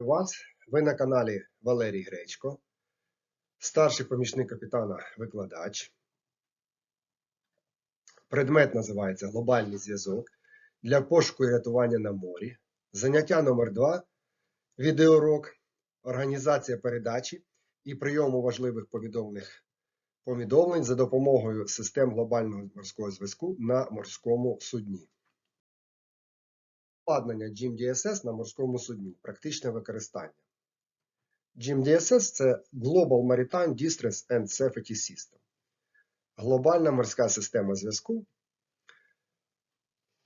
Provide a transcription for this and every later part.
вас. Ви на каналі Валерій Гречко, старший помічник капітана викладач. Предмет називається Глобальний зв'язок для пошуку і рятування на морі. Заняття номер 2 Відеоурок. Організація передачі і прийому важливих повідомлених повідомлень за допомогою систем глобального морського зв'язку на морському судні. Обладнання GMDSS на морському судні. Практичне використання. GMDSS – це Global Maritime Distress and Safety System. Глобальна морська система зв'язку.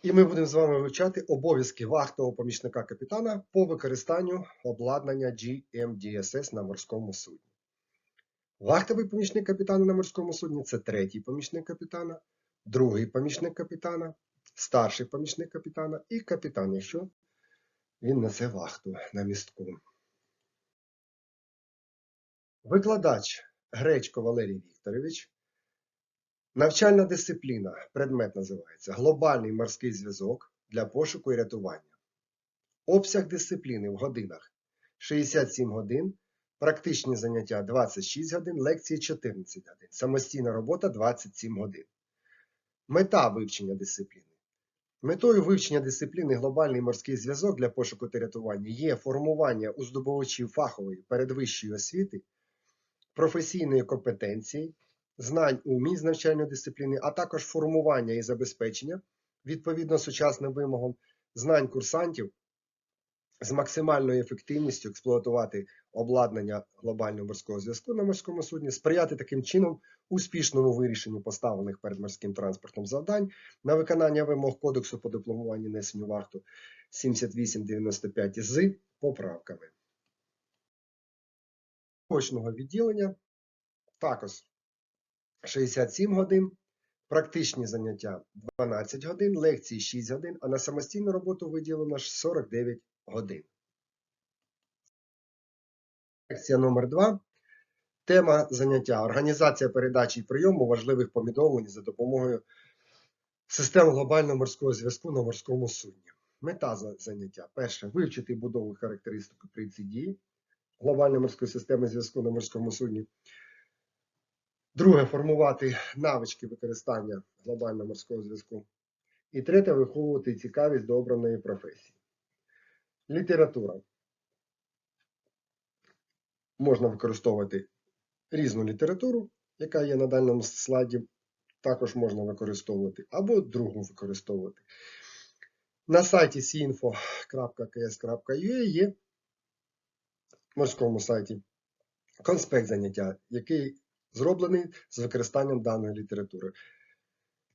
І ми будемо з вами вивчати обов'язки вахтового помічника капітана по використанню обладнання GMDSS на морському судні. Вахтовий помічник капітана на морському судні це третій помічник капітана, другий помічник капітана, старший помічник капітана і капітан, якщо він несе вахту на містку. Викладач Гречко Валерій Вікторович. Навчальна дисципліна, предмет називається Глобальний морський зв'язок для пошуку і рятування. Обсяг дисципліни в годинах 67 годин, практичні заняття 26 годин, лекції 14 годин, самостійна робота 27 годин. Мета вивчення дисципліни. Метою вивчення дисципліни глобальний морський зв'язок для пошуку та рятування є формування у здобувачів фахової передвищої освіти, професійної компетенції, знань умінь з навчальної дисципліни, а також формування і забезпечення відповідно сучасним вимогам знань курсантів з максимальною ефективністю експлуатувати обладнання глобального морського зв'язку на морському судні, сприяти таким чином успішному вирішенню поставлених перед морським транспортом завдань на виконання вимог Кодексу по дипломуванню несенню варту 7895 з поправками. Очного відділення також 67 годин, практичні заняття 12 годин, лекції 6 годин, а на самостійну роботу виділено ж 49 годин. Лекція номер 2 Тема заняття організація передачі і прийому важливих повідомлень за допомогою систем глобального морського зв'язку на морському судні. Мета заняття. Перше вивчити будову характеристику дії глобальної морської системи зв'язку на морському судні. Друге формувати навички використання глобального морського зв'язку. І третє виховувати цікавість до обраної професії. Література. Можна використовувати різну літературу, яка є на даному слайді. Також можна використовувати, або другу використовувати. На сайті sinfo.ks.ua є в морському сайті конспект заняття, який зроблений з використанням даної літератури.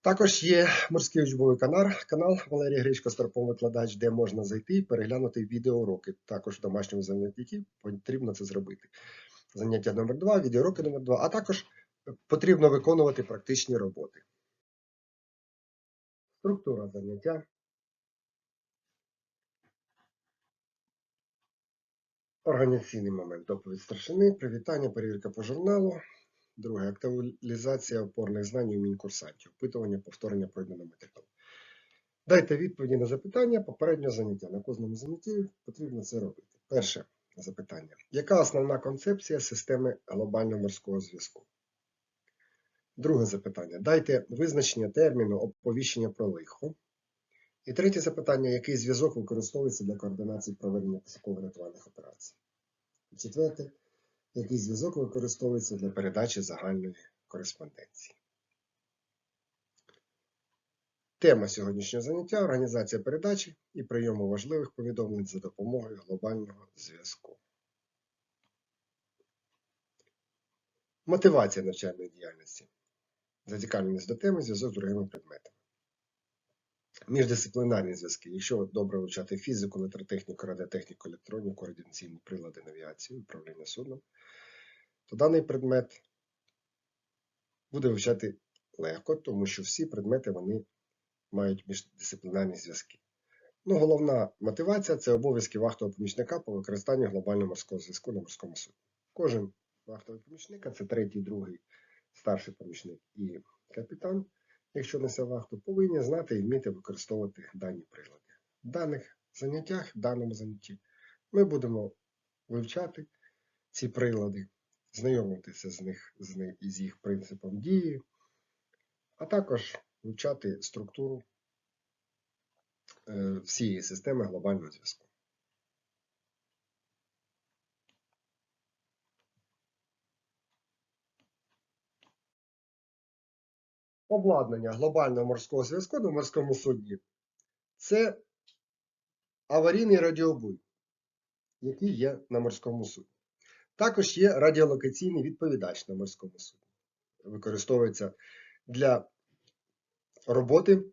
Також є морський учбовий канал, канал Валерій Гречко Старпом викладач, де можна зайти і переглянути відеоуроки. Також в домашньому занятті потрібно це зробити. Заняття номер 2 відеоуроки номер 2 а також потрібно виконувати практичні роботи. Структура заняття. Організаційний момент доповідь старшини, привітання, перевірка по журналу. Друге актуалізація опорних знань і умінь курсантів, опитування, повторення пройденого матеріалу. Дайте відповіді на запитання попереднього заняття. На кожному занятті потрібно це робити. Перше запитання. Яка основна концепція системи глобального морського зв'язку? Друге запитання. Дайте визначення терміну оповіщення про лихо. І третє запитання. Який зв'язок використовується для координації проведення пошуково-рятувальних операцій? І четверте. Який зв'язок використовується для передачі загальної кореспонденції? Тема сьогоднішнього заняття організація передачі і прийому важливих повідомлень за допомогою глобального зв'язку. Мотивація навчальної діяльності. Зацікавленість до теми, зв'язок з другими предметами. Міждисциплінарні зв'язки. Якщо добре вивчати фізику, електротехніку, радіотехніку, електроніку, координаційні прилади, навігацію, управління судном, то даний предмет буде вивчати легко, тому що всі предмети вони мають міждисциплінарні зв'язки. Ну, головна мотивація це обов'язки вахтового помічника по використанню глобального морського зв'язку на морському судні. Кожен вахтовий помічник, це третій, другий, старший помічник і капітан, якщо несе вахту, повинні знати і вміти використовувати дані прилади. В даних заняттях, в даному занятті, ми будемо вивчати ці прилади, знайомитися з них, з них із їх принципом дії, а також вивчати структуру е, всієї системи глобального зв'язку. Обладнання глобального морського зв'язку на морському судні це аварійний радіобуй, який є на морському судні. Також є радіолокаційний відповідач на морському судні. Використовується для роботи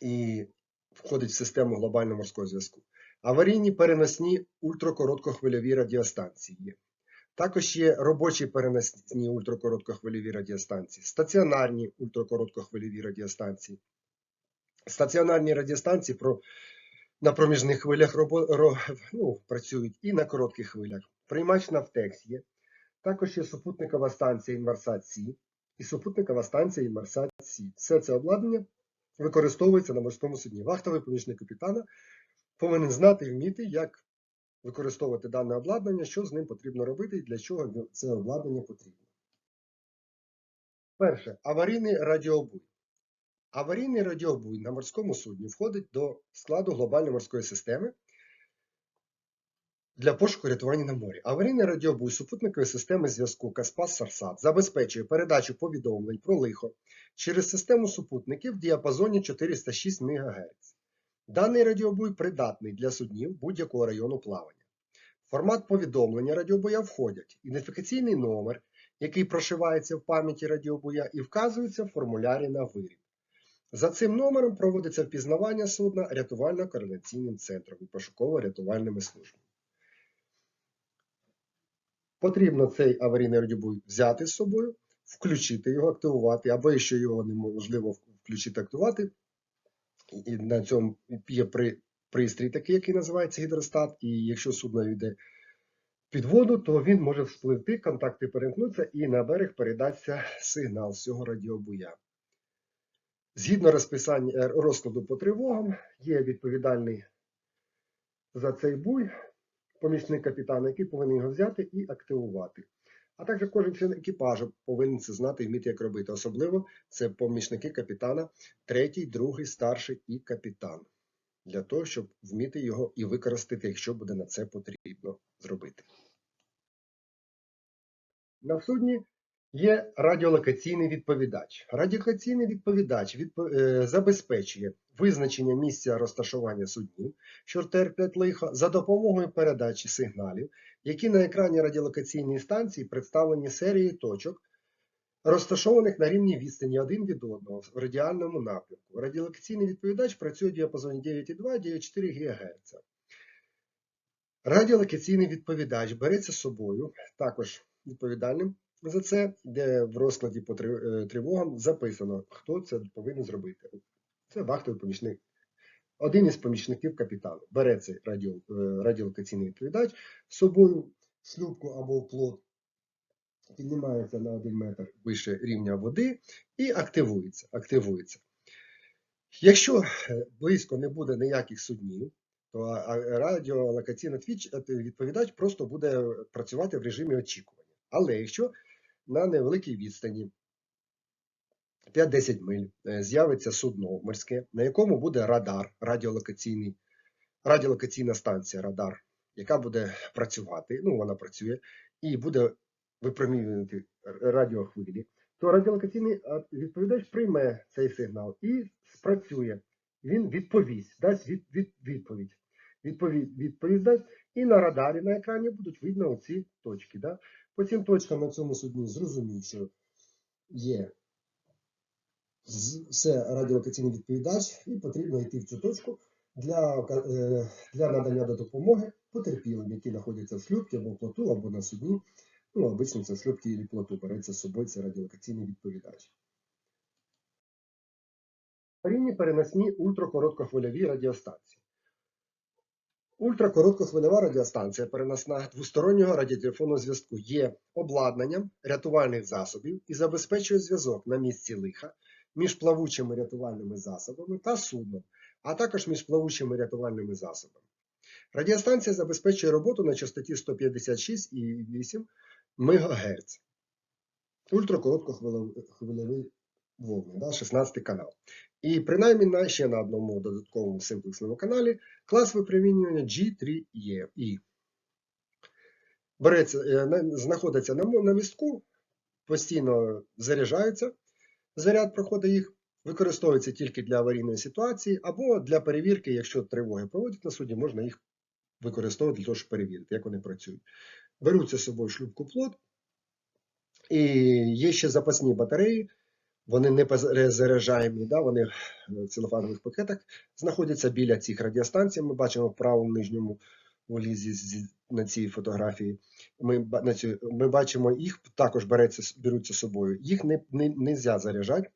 і входить в систему глобального морського зв'язку. Аварійні переносні ультракороткохвильові радіостанції є. Також є робочі переносні ультракороткохвильові радіостанції, стаціонарні ультракороткохвильові радіостанції. Стаціонарні радіостанції на проміжних хвилях ну, працюють і на коротких хвилях. Приймач Нафтекс є. Також є супутникова станція Інмарсат Сі і супутникова станція Інмарсат Сі. Все це обладнання використовується на морському судні. Вахтовий помічник капітана повинен знати і вміти, як використовувати дане обладнання, що з ним потрібно робити і для чого це обладнання потрібно. Перше. Аварійний радіобуй. Аварійний радіобуй на морському судні входить до складу глобальної морської системи для пошуку рятування на морі. Аварійний радіобуй супутникової системи зв'язку Каспас Сарсат забезпечує передачу повідомлень про лихо через систему супутників в діапазоні 406 МГц. Даний радіобуй придатний для суднів будь-якого району плавання. Формат повідомлення радіобуя входять ідентифікаційний номер, який прошивається в пам'яті радіобуя і вказується в формулярі на виріб. За цим номером проводиться впізнавання судна рятувально-координаційним центром і пошуково-рятувальними службами. Потрібно цей аварійний радіобуй взяти з собою, включити його, активувати, або якщо його неможливо включити активувати, і на цьому є при, пристрій такий, який називається гідростат, і якщо судно йде під воду, то він може вспливти, контакти перемкнуться і на берег передасться сигнал з цього радіобуя. Згідно розписання розкладу по тривогам, є відповідальний за цей буй, помічник капітана, який повинен його взяти і активувати. А також кожен член екіпажу повинен це знати і вміти, як робити. Особливо це помічники капітана, третій, другий, старший і капітан. Для того, щоб вміти його і використати, якщо буде на це потрібно зробити. На судні є радіолокаційний відповідач. Радіолокаційний відповідач відпо... е, забезпечує визначення місця розташування суднів, що терплять лихо, за допомогою передачі сигналів, які на екрані радіолокаційної станції представлені серією точок, розташованих на рівні відстані один від одного в радіальному напрямку. Радіолокаційний відповідач працює в діапазоні 9,2-9,4 ГГц. Радіолокаційний відповідач береться з собою також відповідальним за це, де в розкладі по тривогам записано, хто це повинен зробити. Це вахтовий помічник. Один із помічників капітану бере цей радіо, радіолокаційний відповідач з собою в шлюпку або в плот, піднімається на 1 метр вище рівня води і активується. активується. Якщо близько не буде ніяких суднів, то радіолокаційний відповідач просто буде працювати в режимі очікування. Але якщо на невеликій відстані 5-10 миль з'явиться судно морське, на якому буде радар, радіолокаційний, радіолокаційна станція радар, яка буде працювати, ну вона працює, і буде випромінювати радіохвилі, то радіолокаційний відповідач прийме цей сигнал і спрацює. Він відповість, дасть від, від, відповідь. Відповідь, відповідь дасть, і на радарі на екрані будуть видно оці точки. Да? По цим точкам на цьому судні зрозуміть, що є все радіолокаційний відповідач, і потрібно йти в цю точку для для надання до допомоги потерпілим, які знаходяться в шлюбці або в плоту, або на судні. Ну, обично це шлюбці і плоту береться з собою це радіолокаційний відповідач. Аварійні переносні ультракороткохвильові радіостанції. Ультракороткохвильова радіостанція переносна двостороннього радіотелефонного зв'язку є обладнанням рятувальних засобів і забезпечує зв'язок на місці лиха між плавучими рятувальними засобами та судном, а також між плавучими рятувальними засобами. Радіостанція забезпечує роботу на частоті 156,8 МГц. Ультракороткохвильовий волни, да, 16 канал. І принаймні на ще на одному додатковому симплексному каналі клас випромінювання G3E. Береться, е, знаходиться на, на містку, постійно заряджаються, заряд проходить їх, використовується тільки для аварійної ситуації або для перевірки, якщо тривоги проводять на суді, можна їх використовувати для того, щоб перевірити, як вони працюють. Беруться з собою шлюпку плот, і є ще запасні батареї, вони не перезаряджаємі, да, вони в целофанових пакетах знаходяться біля цих радіостанцій. Ми бачимо в правому нижньому лізі на цій фотографії. Ми, на цю, ми бачимо, їх також береться, беруться з собою. Їх не, не, нельзя заряджати,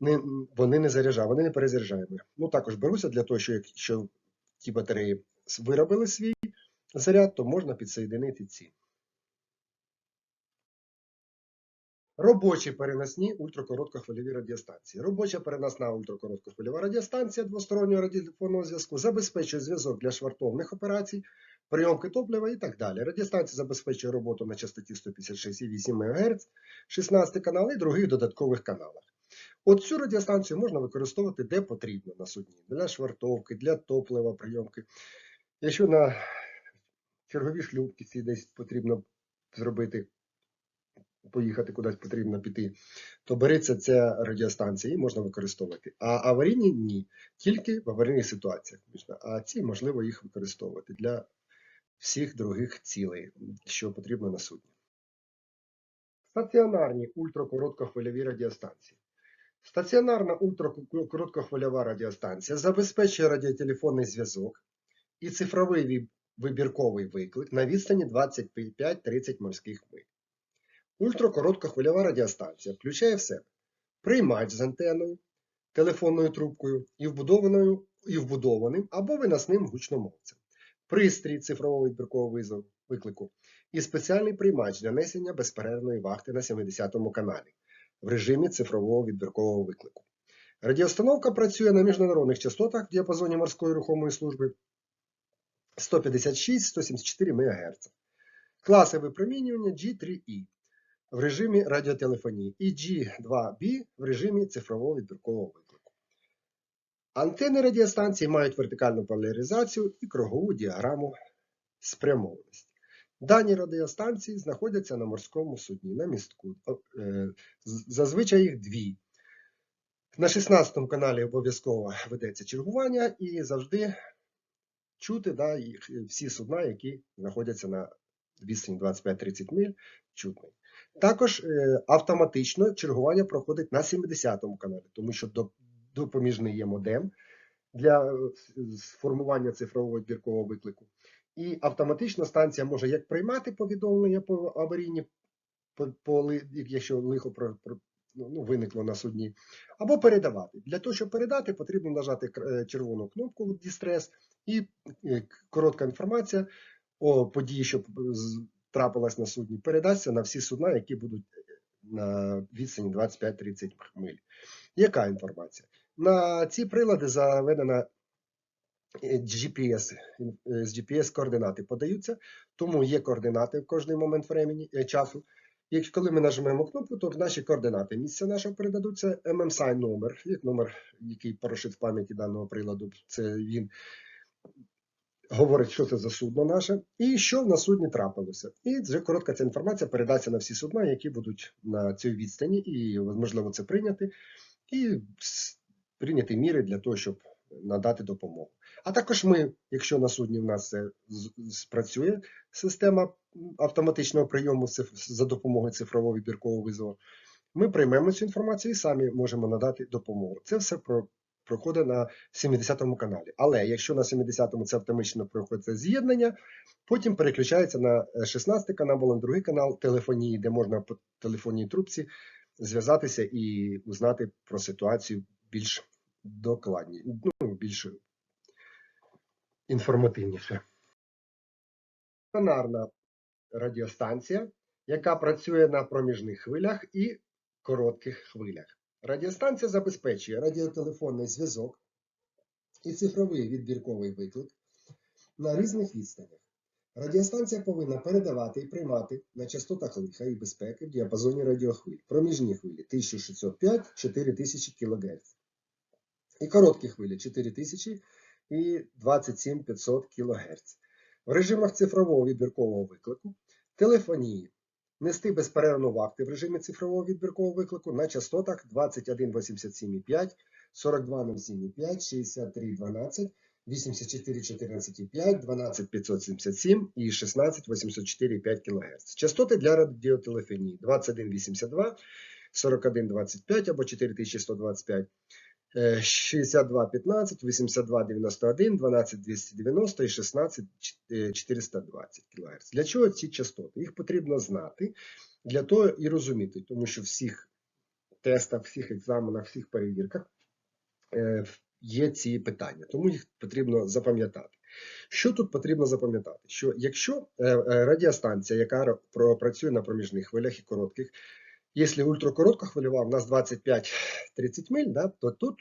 не, вони не заряджають, вони не перезаряджаємо. Ну, також беруться для того, що якщо ті батареї виробили свій заряд, то можна підсоєдинити ці. Робочі переносні ультракороткохвильові радіостанції. Робоча переносна ультракороткохвильова радіостанція двостороннього радіотелефонного зв'язку забезпечує зв'язок для швартовних операцій, прийомки топлива і так далі. Радіостанція забезпечує роботу на частоті 156,8 МГц, 16 канал і других додаткових каналах. От цю радіостанцію можна використовувати де потрібно на судні, для швартовки, для топлива, прийомки. Якщо на черговій шлюбці десь потрібно зробити поїхати кудись потрібно піти, то береться ця радіостанція і можна використовувати. А аварійні ні, тільки в аварійних ситуаціях. А ці можливо їх використовувати для всіх других цілей, що потрібно на судні. Стаціонарні ультракороткохвильові радіостанції. Стаціонарна ультракороткохвильова радіостанція забезпечує радіотелефонний зв'язок і цифровий вибірковий виклик на відстані 25-30 морських миль. Ультракороткохвильова радіостанція включає в себе приймач з антеною, телефонною трубкою і вбудованою і вбудованим або виносним гучномовцем, пристрій цифрового відбіркового визову виклику і спеціальний приймач для несення безперервної вахти на 70-му каналі в режимі цифрового відбіркового виклику. Радіоустановка працює на міжнародних частотах в діапазоні морської рухомої служби 156-174 МГц. Класи випромінювання G3E в режимі радіотелефонії і G2B в режимі цифрового відбіркового виклику. Антени радіостанції мають вертикальну поляризацію і кругову діаграму спрямованості. Дані радіостанції знаходяться на морському судні, на містку. Е, Зазвичай їх дві. На 16 каналі обов'язково ведеться чергування і завжди чути да, всі судна, які знаходяться на відстані 25-30 миль, чутний. Також е, автоматично чергування проходить на 70-му каналі, тому що до- допоміжний є модем для е, сформування цифрового відбіркового виклику. І автоматично станція може як приймати повідомлення по аварійні, якщо лихо про, ну, виникло на судні, або передавати. Для того, щоб передати, потрібно нажати е, червону кнопку Distress і е, коротка інформація о події, що трапилась на судні, передасться на всі судна, які будуть е, на відстані 25-30 миль. Яка інформація? На ці прилади заведена е, GPS, е, з GPS координати подаються, тому є координати в кожний момент времени, часу. І коли ми нажмемо кнопку, то наші координати місця нашого передадуться MMSI номер, як номер, який порошить в пам'яті даного приладу, це він говорить, що це за судно наше, і що на судні трапилося. І вже коротка ця інформація передасться на всі судна, які будуть на цій відстані, і можливо це прийняти, і прийняти міри для того, щоб надати допомогу. А також ми, якщо на судні в нас це спрацює система автоматичного прийому за допомогою цифрового відбіркового визову, ми приймемо цю інформацію і самі можемо надати допомогу. Це все про проходить на 70-му каналі. Але якщо на 70-му це автоматично проходить з'єднання, потім переключається на е, 16-й канал або на другий канал телефонії, де можна по телефонній трубці зв'язатися і узнати про ситуацію більш докладні, ну, більш інформативніше. Стаціонарна радіостанція, яка працює на проміжних хвилях і коротких хвилях. Радіостанція забезпечує радіотелефонний зв'язок і цифровий відбірковий виклик на різних відстанях. Радіостанція повинна передавати і приймати на частотах лиха і безпеки в діапазоні радіохвиль, проміжні хвилі 1605-4000 кГц. І короткі хвилі 4000 і 27500 кГц. В режимах цифрового відбіркового виклику, телефонії нести безперервно вахти в режимі цифрового відбіркового виклику на частотах 2187,5, 4207,5, 6312, 8414,5, 12577 і 16804,5 кГц. Частоти для радіотелефонії 2182, 4125 або 4125. Е, 6215, 8291, 12290 і 16420 кГц. Для чого ці частоти? Їх потрібно знати для того і розуміти, тому що всіх тестах, всіх екзаменах, всіх перевірках е, є ці питання, тому їх потрібно запам'ятати. Що тут потрібно запам'ятати? Що якщо е, е, радіостанція, яка працює на проміжних хвилях і коротких, якщо ультракоротка хвильова в нас 25-30 миль, да, то тут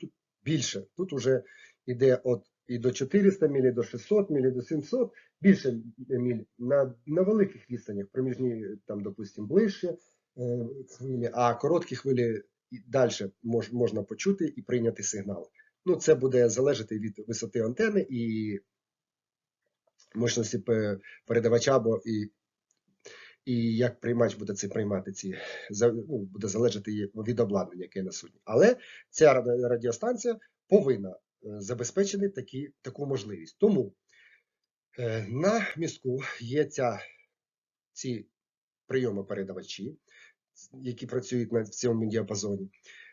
більше. Тут вже йде от і до 400 міль, і до 600 міль, і до 700, більше міль на, на великих відстанях, проміжні, там, допустимо, ближче е, хвилі, а короткі хвилі далі мож, можна почути і прийняти сигнал. Ну, це буде залежати від висоти антени і мощності передавача, або і, і як приймач буде це приймати ці ну, буде залежати від обладнання, яке на судні. Але ця радіостанція повинна е, забезпечити такі, таку можливість. Тому е, на містку є ця, ці прийоми-передавачі, які працюють на цьому діапазоні.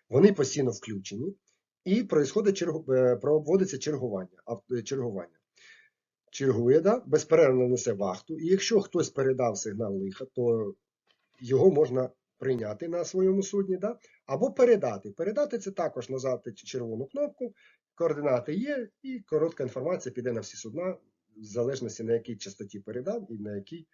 Вони постійно включені і происходить чергу, е, проводиться чергування. чергування. Чергує, да, безперервно несе вахту, і якщо хтось передав сигнал лиха, то його можна прийняти на своєму судні, да, або передати. Передати це також нажати червону кнопку, координати є, і коротка інформація піде на всі судна, в залежності на якій частоті передав і на якій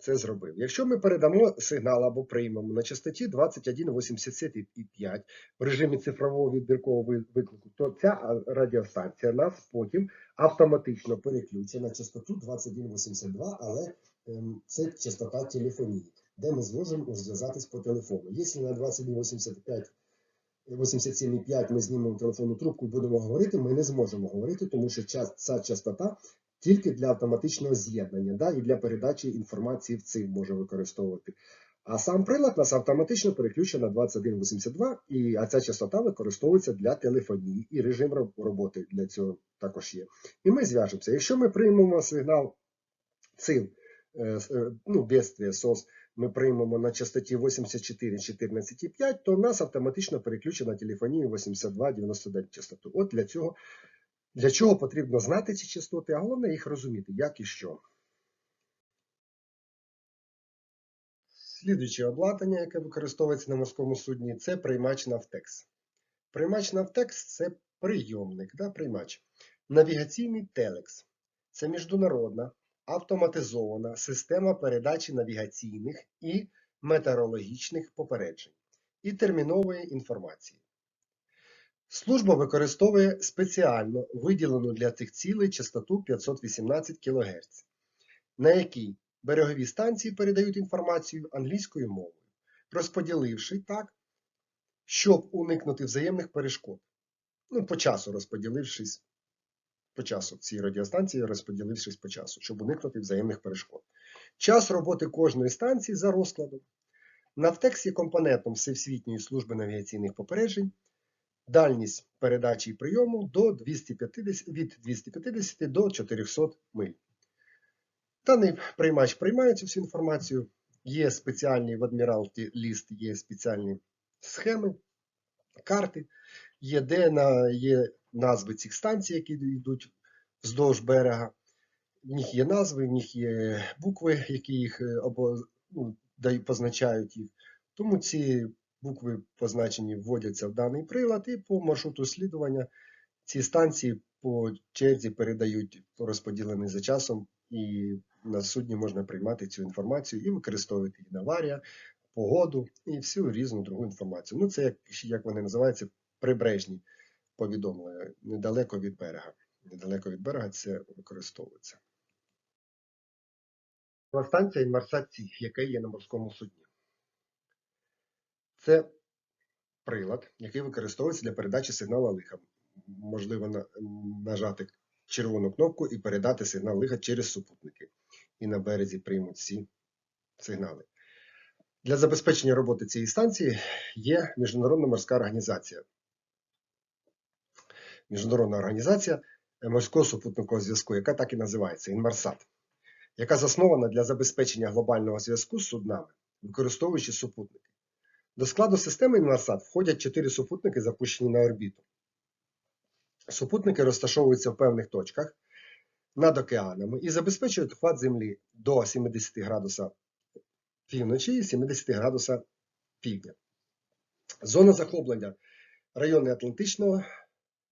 це зробив. Якщо ми передамо сигнал або приймемо на частоті 21,85 в режимі цифрового відбіркового виклику, то ця радіостанція нас потім автоматично переключить на частоту 21,82, але ем, це частота телефонії, де ми зможемо зв'язатись по телефону. Якщо на 21,85 87,5 ми знімемо телефонну трубку і будемо говорити, ми не зможемо говорити, тому що ця частота тільки для автоматичного з'єднання да, і для передачі інформації в цим може використовувати. А сам прилад нас автоматично переключить на 2182, і, а ця частота використовується для телефонії, і режим роботи для цього також є. І ми зв'яжемося. Якщо ми приймемо сигнал цим, е, е, ну, бедствие СОС, ми приймемо на частоті 84,14,5, то нас автоматично переключить на телефонію 82,99 частоту. От для цього для чого потрібно знати ці частоти, а головне їх розуміти, як і що. Слідуюче обладнання, яке використовується на морському судні, це приймач Навтекс. Приймач Навтекс це прийомник, да, приймач. Навігаційний телекс. Це міжнародна автоматизована система передачі навігаційних і метеорологічних попереджень і термінової інформації. Служба використовує спеціально виділену для цих цілей частоту 518 кГц, на якій берегові станції передають інформацію англійською мовою, розподіливши так, щоб уникнути взаємних перешкод. Ну, по часу розподілившись по часу ці радіостанції, розподілившись по часу, щоб уникнути взаємних перешкод. Час роботи кожної станції за розкладом. Навтекс є компонентом Всесвітньої служби навігаційних попереджень дальність передачі і прийому до 250, від 250 до 400 миль. Даний приймач приймає цю всю інформацію. Є спеціальні в List, є спеціальні схеми, карти, є де на, є назви цих станцій, які йдуть вздовж берега. В них є назви, в них є букви, які їх е, або ну, дають- позначають їх. Тому ці букви позначені вводяться в даний прилад, і по маршруту слідування ці станції по черзі передають розподілені за часом, і на судні можна приймати цю інформацію і використовувати її на аварія, погоду і всю різну другу інформацію. Ну, це як, як вони називаються, прибережні повідомлення недалеко від берега. недалеко від берега це використовується. Станція Інмарсат Сі, яка є на морському судні. Це прилад, який використовується для передачі сигналу лиха. Можливо нажати червону кнопку і передати сигнал лиха через супутники. І на березі приймуть всі сигнали. Для забезпечення роботи цієї станції є Міжнародна морська організація. Міжнародна організація морського супутникового зв'язку, яка так і називається Інмарсат, яка заснована для забезпечення глобального зв'язку з суднами, використовуючи супутники. До складу системи Інмарсат входять чотири супутники, запущені на орбіту. Супутники розташовуються в певних точках над океанами і забезпечують хват Землі до 70 градуса півночі і 70 градуса півдня. Зона захоплення райони Атлантичного,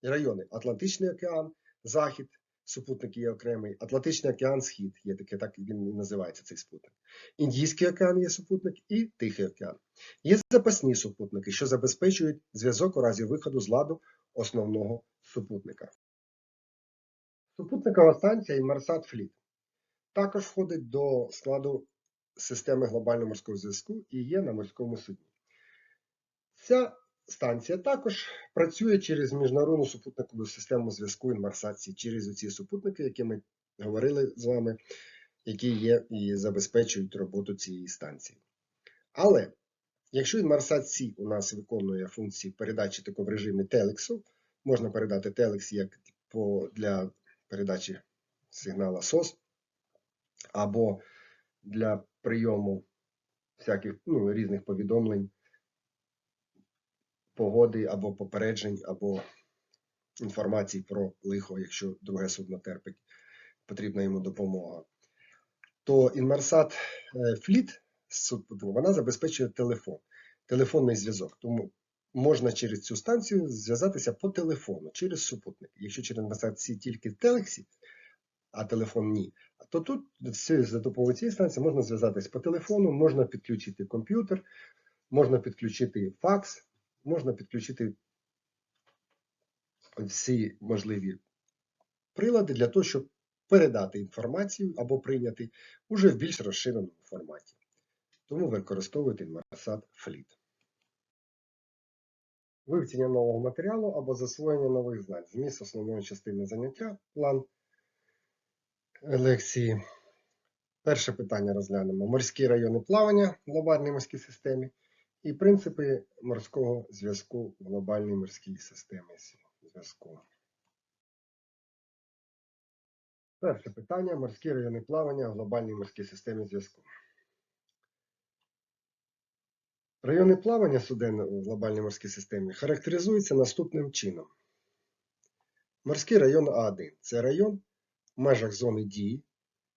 райони Атлантичний океан, Захід, супутник є окремий, Атлантичний океан, Схід, є таке, так він і називається цей супутник. Індійський океан є супутник і Тихий океан. Є запасні супутники, що забезпечують зв'язок у разі виходу з ладу основного супутника. Супутникова станція Інмарсат Фліт також входить до складу системи глобального морського зв'язку і є на морському судні. Ця станція також працює через міжнародну супутникову систему зв'язку Інмарсат-Сі, через ці супутники, які ми говорили з вами, які є і забезпечують роботу цієї станції. Але якщо Інмарсат-Сі у нас виконує функції передачі тако в режимі телексу, можна передати телекс як по, для передачі сигнала SOS, або для прийому всяких ну, різних повідомлень, погоди або попереджень, або інформації про лихо, якщо друге судно терпить, потрібна йому допомога. То Інмарсат Фліт вона забезпечує телефон, телефонний зв'язок. Тому можна через цю станцію зв'язатися по телефону, через супутник. Якщо через Інмарсат Сі тільки телексі, а телефон ні, то тут за допомогою цієї станції можна зв'язатись по телефону, можна підключити комп'ютер, можна підключити факс, можна підключити всі можливі прилади для того, щоб передати інформацію або прийняти уже в більш розширеному форматі. Тому використовуйте Inmarsat Fleet. Вивчення нового матеріалу або засвоєння нових знань. Зміст основної частини заняття, план лекції. Перше питання розглянемо: морські райони плавання в глобальній морській системі і принципи морського зв'язку в глобальній морській системі зв'язку. Перше питання: морські райони плавання в глобальній морській системі зв'язку. Райони плавання суден в глобальній морській системі характеризуються наступним чином. Морський район А1 це район в межах зони дії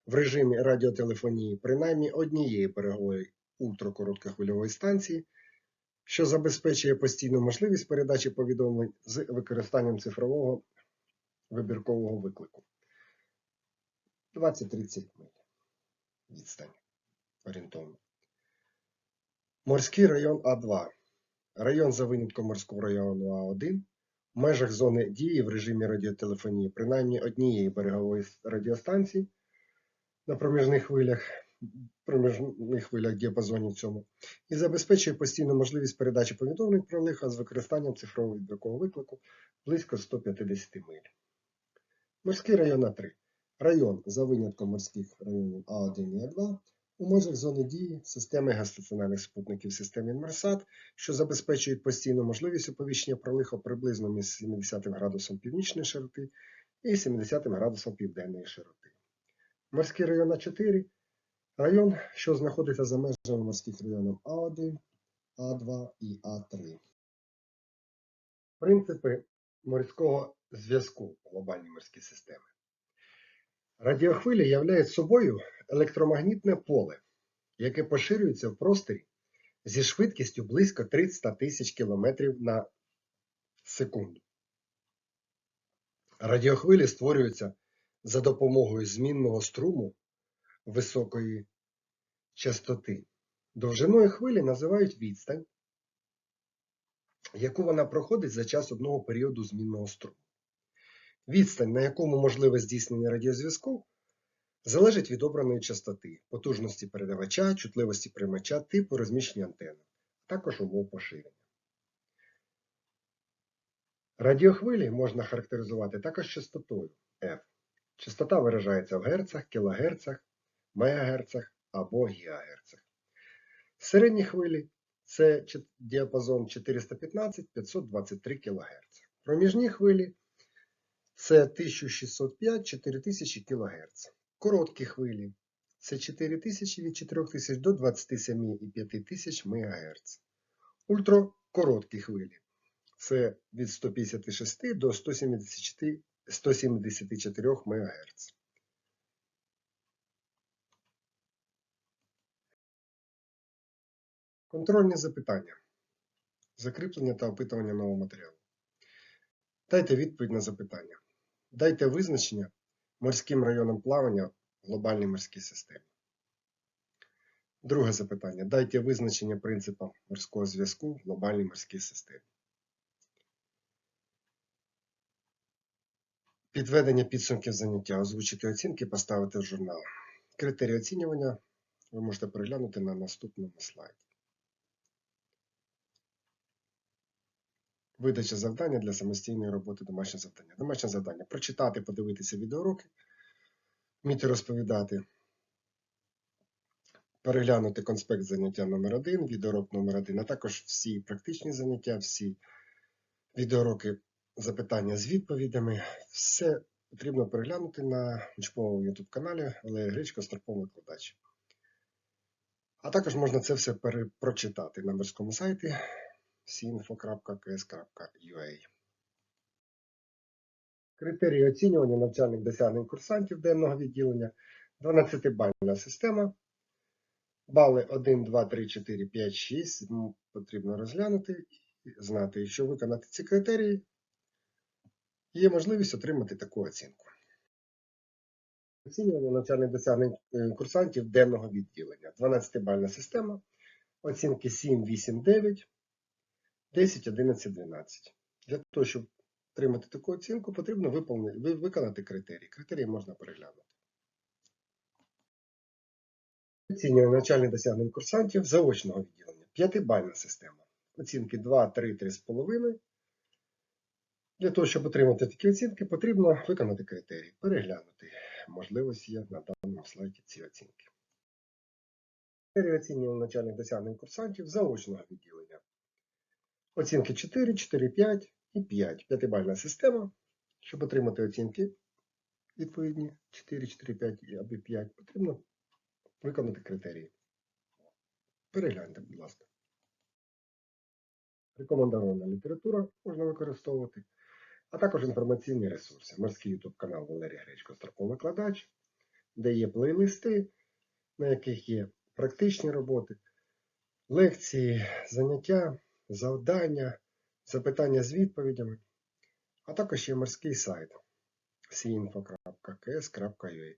в режимі радіотелефонії принаймні однієї берегової ультракороткохвильової станції, що забезпечує постійну можливість передачі повідомлень з використанням цифрового вибіркового виклику. 20-30 миль відстань орієнтовно. Морський район А2. Район за винятком морського району А1 в межах зони дії в режимі радіотелефонії принаймні однієї берегової радіостанції на проміжних хвилях, проміжних хвилях діапазоні цьому, і забезпечує постійну можливість передачі повідомлень про лиха з використанням цифрового відбіркового виклику близько 150 миль. Морський район А3. Район за винятком морських районів А1 і А2 у межах зони дії системи геостаціонарних спутників системи Інмарсат, що забезпечують постійну можливість оповіщення про лихо приблизно між 70 градусом північної широти і 70 градусом південної широти. Морський район А4 район, що знаходиться за межами морських районів А1, А2 і А3. Принципи морського зв'язку в глобальній морській системі. Радіохвилі являють собою електромагнітне поле, яке поширюється в просторі зі швидкістю близько 300 тисяч км на секунду. Радіохвилі створюються за допомогою змінного струму високої частоти. Довжиною хвилі називають відстань, яку вона проходить за час одного періоду змінного струму. Відстань, на якому можливе здійснення радіозв'язку, залежить від обраної частоти, потужності передавача, чутливості приймача, типу розміщення антени, а також умов поширення. Радіохвилі можна характеризувати також частотою F. Частота виражається в герцах, кілогерцах, мегагерцах або гігагерцах. Середні хвилі це діапазон 415-523 кГц. Проміжні хвилі це 1605-4000 кГц. Короткі хвилі це 4000 від 4000 до 27,5 МГц. Ультракороткі хвилі це від 156 до 174 174 МГц. Контрольні запитання. Закріплення та опитування нового матеріалу. Дайте відповідь на запитання. Дайте визначення морським районам плавання в глобальній морській системі. Друге запитання. Дайте визначення принципам морського зв'язку в глобальній морській системі. Підведення підсумків заняття, озвучити оцінки, поставити в журнал. Критерії оцінювання ви можете переглянути на наступному слайді. Видача завдання для самостійної роботи домашнє завдання. Домашнє завдання прочитати, подивитися відеоуроки, вміти розповідати, переглянути конспект заняття номер 1 відеоурок номер 1 а також всі практичні заняття, всі відеоуроки, запитання з відповідями. Все потрібно переглянути на учбовому YouTube каналі Валерій Гречко, Старпом викладач. А також можна це все перепрочитати на морському сайті sinfo.ks.ua. Критерії оцінювання навчальних досягнень курсантів денного відділення 12-бальна система. Бали 1, 2, 3, 4, 5, 6 потрібно розглянути і знати, що виконати ці критерії, є можливість отримати таку оцінку. Оцінювання навчальних досягнень е, курсантів денного відділення. 12-бальна система. Оцінки 7, 8, 9. 10, 11, 12. Для того, щоб отримати таку оцінку, потрібно виконати критерії. Критерії можна переглянути. Оцінює навчальних досягнень курсантів заочного відділення. П'ятибальна система. Оцінки 2, 3, 3,5. Для того, щоб отримати такі оцінки, потрібно виконати критерії, переглянути. Можливості є на даному слайді ці оцінки. Критерії оцінювання навчальних досягнень курсантів заочного відділення. Оцінки 4, 4, 5 і 5. П'ятибальна система. Щоб отримати оцінки відповідні 4, 4, 5 і- або 5, потрібно виконати критерії. Перегляньте, будь ласка. Рекомендована література можна використовувати, а також інформаційні ресурси. Морський YouTube канал Валерій Гречко Старпов викладач, де є плейлисти, на яких є практичні роботи, лекції, заняття, завдання, запитання з відповідями, а також є морський сайт sinfo.ks.ua.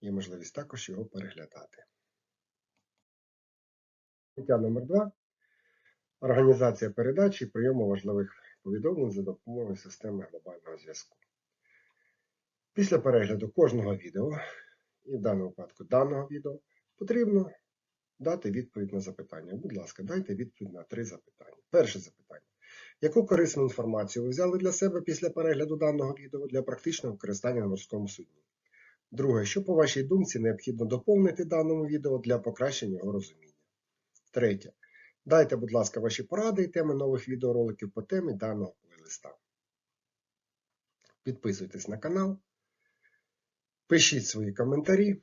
Є можливість також його переглядати. Заняття номер 2 Організація передачі і прийому важливих повідомлень за допомогою системи глобального зв'язку. Після перегляду кожного відео, і в даному випадку даного відео, потрібно дати відповідь на запитання. Будь ласка, дайте відповідь на три запитання. Перше запитання. Яку корисну інформацію ви взяли для себе після перегляду даного відео для практичного використання на морському судні? Друге, що по вашій думці необхідно доповнити даному відео для покращення його розуміння? Третє. Дайте, будь ласка, ваші поради і теми нових відеороликів по темі даного плейлиста. Підписуйтесь на канал, пишіть свої коментарі.